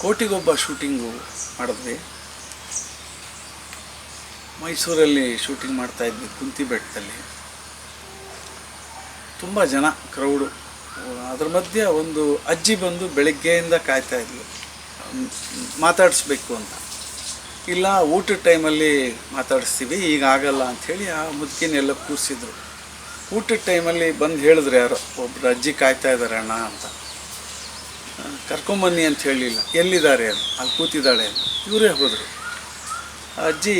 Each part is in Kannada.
ಕೋಟಿಗೊಬ್ಬ ಶೂಟಿಂಗು ಮಾಡಿದ್ವಿ. ಮೈಸೂರಲ್ಲಿ ಶೂಟಿಂಗ್ ಮಾಡ್ತಾ ಇದ್ವಿ ಕುಂತಿ ಬೆಟ್ಟದಲ್ಲಿ ತುಂಬ ಜನ ಕ್ರೌಡು. ಅದ್ರ ಮಧ್ಯೆ ಒಂದು ಅಜ್ಜಿ ಬಂದು ಬೆಳಗ್ಗೆಯಿಂದ ಕಾಯ್ತಾ ಮ್, ಮಾತಾಡಿಸ್ಬೇಕು ಅಂತ. ಇಲ್ಲ ಊಟದ ಟೈಮಲ್ಲಿ ಮಾತಾಡಿಸ್ತೀವಿ ಈಗ ಆಗಲ್ಲ ಅಂಥೇಳಿ ಆ ಮುದುಕಿನೆಲ್ಲ ಕೂರಿಸಿದ್ರು. ಊಟದ ಟೈಮಲ್ಲಿ ಬಂದು ಹೇಳಿದ್ರು ಯಾರೋ ಒಬ್ಬರು ಅಜ್ಜಿ ಕಾಯ್ತಾ ಇದ್ದಾರೆ ಅಣ್ಣ ಅಂತ. ಕರ್ಕೊಂಬನ್ನಿ ಅಂತ ಹೇಳಲಿಲ್ಲ ಎಲ್ಲಿದ್ದಾರೆ ಅಂತ. ಅಲ್ಲಿ ಕೂತಿದ್ದಾಳೆ ಅಂತ. ಇವರೇ ಹೋದರು. ಅಜ್ಜಿ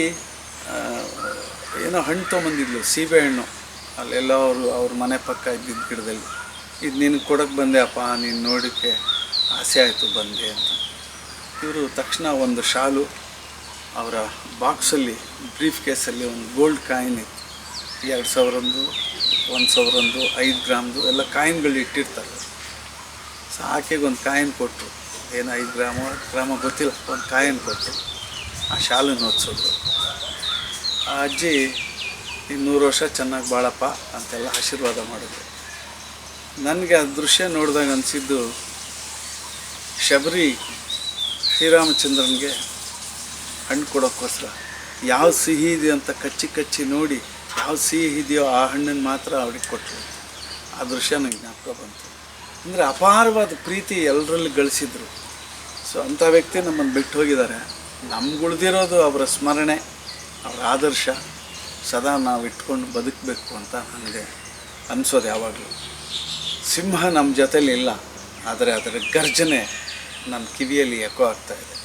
ಏನೋ ಹಣ್ಣು ತೊಗೊಂಬಂದಿದ್ಲು ಸೀಬೆಹಣ್ಣು ಅಲ್ಲೆಲ್ಲ ಅವರು, ಅವ್ರ ಮನೆ ಪಕ್ಕ ಇದ್ದಿದ್ದ ಗಿಡದಲ್ಲಿ. ಇದು ನಿನಗೆ ಕೊಡೋಕ್ಕೆ ಬಂದೆ ಅಪ್ಪ ನೀನು ನೋಡೋಕ್ಕೆ ಆಸೆ ಆಯಿತು, ಬಂದೆ ಅಂತ. ಇವರು ತಕ್ಷಣ ಒಂದು ಶಾಲು ಅವರ ಬಾಕ್ಸಲ್ಲಿ, ಬ್ರೀಫ್ ಕೇಸಲ್ಲಿ ಒಂದು ಗೋಲ್ಡ್ ಕಾಯಿನ್ ಇತ್ತು. ಎರಡು ಸಾವಿರದ್ದು, ಒಂದು ಸಾವಿರದ್ದು, ಐದು ಗ್ರಾಮ್ದು, ಎಲ್ಲ ಕಾಯಿನ್ಗಳು ಇಟ್ಟಿರ್ತಾರೆ. ಆಕೆಗೆ ಒಂದು ಕಾಯಿನ್ ಕೊಟ್ಟರು ಏನು ಐದು ಗ್ರಾಮ ಗ್ರಾಮ ಗೊತ್ತಿಲ್ಲ, ಒಂದು ಕಾಯಿನ್ ಕೊಟ್ಟರು ಆ ಶಾಲನ್ನು ಹೊತ್ಸಿದ್ರು ಆ ಅಜ್ಜಿ ಇನ್ನೂರು ವರ್ಷ ಚೆನ್ನಾಗಿ ಬಾಳಪ್ಪ ಅಂತೆಲ್ಲ ಆಶೀರ್ವಾದ ಮಾಡಿದ್ರು. ನನಗೆ ಆ ದೃಶ್ಯ ನೋಡಿದಾಗ ಅನಿಸಿದ್ದು, ಶಬರಿ ಶ್ರೀರಾಮಚಂದ್ರನಿಗೆ ಹಣ್ಣು ಕೊಡೋಕ್ಕೋಸ್ಕರ. ಯಾವ ಸಿಹಿ ಇದೆಯೋ ಅಂತ ಕಚ್ಚಿ ಕಚ್ಚಿ ನೋಡಿ ಯಾವ ಸಿಹಿ ಇದೆಯೋ ಆ ಹಣ್ಣನ್ನು ಮಾತ್ರ ಅವ್ರಿಗೆ ಕೊಟ್ಟರು ಆ ದೃಶ್ಯ ನನಗೆ ಜ್ಞಾಪಕ ಬಂತು. ಅಂದರೆ ಅಪಾರವಾದ ಪ್ರೀತಿ ಎಲ್ಲರಲ್ಲಿ ಗಳಿಸಿದ್ರು. ಸೊ ಅಂಥ ವ್ಯಕ್ತಿ ನಮ್ಮನ್ನು ಬಿಟ್ಟು ಹೋಗಿದ್ದಾರೆ. ನಮ್ಗೆ ಉಳಿದಿರೋದು ಅವರ ಸ್ಮರಣೆ, ಅವರ ಆದರ್ಶ. ಸದಾ ನಾವು ಇಟ್ಕೊಂಡು ಬದುಕಬೇಕು ಅಂತ ನನಗೆ ಅನಿಸೋದು ಯಾವಾಗಲೂ. ಸಿಂಹ ನಮ್ಮ ಜೊತೇಲಿ ಇಲ್ಲ ಆದರೆ ಅದರ ಗರ್ಜನೆ ನನ್ನ ಕಿವಿಯಲ್ಲಿ ಎಕೋ ಆಗ್ತಾಯಿದೆ